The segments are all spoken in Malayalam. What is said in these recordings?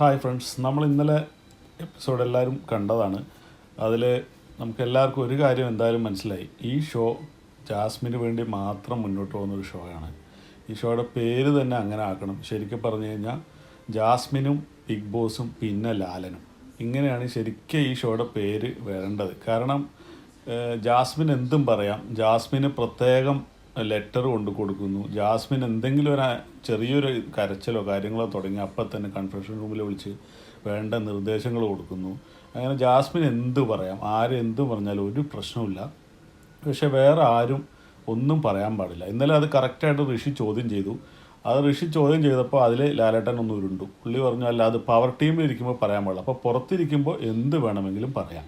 ഹായ് ഫ്രണ്ട്സ് നമ്മൾ ഇന്നലെ എപ്പിസോഡ് എല്ലാവരും കണ്ടതാണ്. അതിൽ നമുക്ക് എല്ലാവർക്കും ഒരു കാര്യം എന്തായാലും മനസ്സിലായി. ഈ ഷോ ജാസ്മിന് വേണ്ടി മാത്രം മുന്നോട്ട് പോകുന്ന ഒരു ഷോയാണ് ഈ ഷോയുടെ പേര് തന്നെ അങ്ങനെ ആക്കണം. ശരിക്കും പറഞ്ഞു കഴിഞ്ഞാൽ ജാസ്മിനും ബിഗ് ബോസും പിന്നെ ലാലനും. ഇങ്ങനെയാണ് ശരിക്കും ഈ ഷോയുടെ പേര് വരേണ്ടത്. കാരണം ജാസ്മിൻ എന്തും പറയാം. ജാസ്മിന് പ്രത്യേകം ലെറ്റർ കൊണ്ട് കൊടുക്കുന്നു. ജാസ്മിൻ എന്തെങ്കിലും ഒരു ചെറിയൊരു കരച്ചിലോ കാര്യങ്ങളോ തുടങ്ങി അപ്പം തന്നെ കൺഫെഷൻ റൂമിൽ വിളിച്ച് വേണ്ട നിർദ്ദേശങ്ങൾ കൊടുക്കുന്നു. അങ്ങനെ ജാസ്മിൻ എന്ത് പറയാം? ആര് എന്ത് പറഞ്ഞാലും ഒരു പ്രശ്നമില്ല പക്ഷെ വേറെ ആരും ഒന്നും പറയാൻ പാടില്ല. ഇന്നലെ അത് കറക്റ്റായിട്ട് ഋഷി ചോദ്യം ചെയ്തു. അത് ഋഷി ചോദ്യം ചെയ്തപ്പോൾ അതിൽ ലാലേട്ടൻ ഒന്നും ഉരുണ്ടു. പുള്ളി പറഞ്ഞു അല്ല അത് പവർ ടീമിൽ ഇരിക്കുമ്പോൾ പറയാൻ പാടില്ല. അപ്പോൾ പുറത്തിരിക്കുമ്പോൾ എന്ത് വേണമെങ്കിലും പറയാം.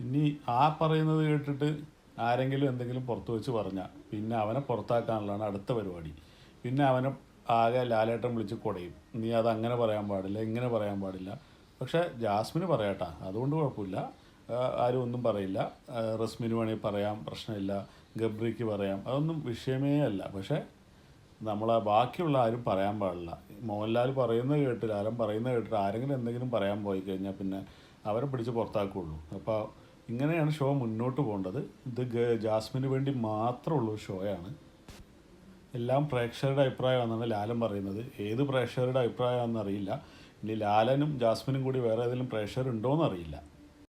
ഇനി ആ പറയുന്നത് കേട്ടിട്ട് ആരെങ്കിലും എന്തെങ്കിലും പുറത്ത് വെച്ച് പറഞ്ഞാൽ പിന്നെ അവനെ പുറത്താക്കാനുള്ളതാണ് അടുത്ത പരിപാടി. പിന്നെ അവനെ ആകെ ലാലേട്ടൻ വിളിച്ച് കുടയും. നീ അത് അങ്ങനെ പറയാൻ പാടില്ല ഇങ്ങനെ പറയാൻ പാടില്ല. പക്ഷേ ജാസ്മിന് പറയാട്ടാ. അതുകൊണ്ട് കുഴപ്പമില്ല. ആരും ഒന്നും പറയില്ല. റസ്മിന് വേണമെങ്കിൽ പറയാം പ്രശ്നമില്ല. ഗബ്രിക്ക് പറയാം. അതൊന്നും വിഷയമേ അല്ല. പക്ഷേ നമ്മൾ ബാക്കിയുള്ള ആരും പറയാൻ പാടില്ല. മോഹൻലാൽ പറയുന്നത് കേട്ട് ആരും പറയുന്നത് കേട്ടിട്ട് ആരെങ്കിലും എന്തെങ്കിലും പറയാൻ പോയി കഴിഞ്ഞാൽ പിന്നെ അവരെ പിടിച്ച് പുറത്താക്കുള്ളൂ. അപ്പോൾ ഇങ്ങനെയാണ് ഷോ മുന്നോട്ട് പോകേണ്ടത്. ഇത് ജാസ്മിന് വേണ്ടി മാത്രമുള്ള ഷോയാണ് എല്ലാം പ്രേക്ഷകരുടെ അഭിപ്രായമാണെന്നാണ് ലാലൻ പറയുന്നത്. ഏത് പ്രേക്ഷകരുടെ അഭിപ്രായമാണെന്ന് അറിയില്ല. ഇനി ലാലനും ജാസ്മിനും കൂടി വേറെ ഏതെങ്കിലും പ്രേക്ഷകരുണ്ടോയെന്നറിയില്ല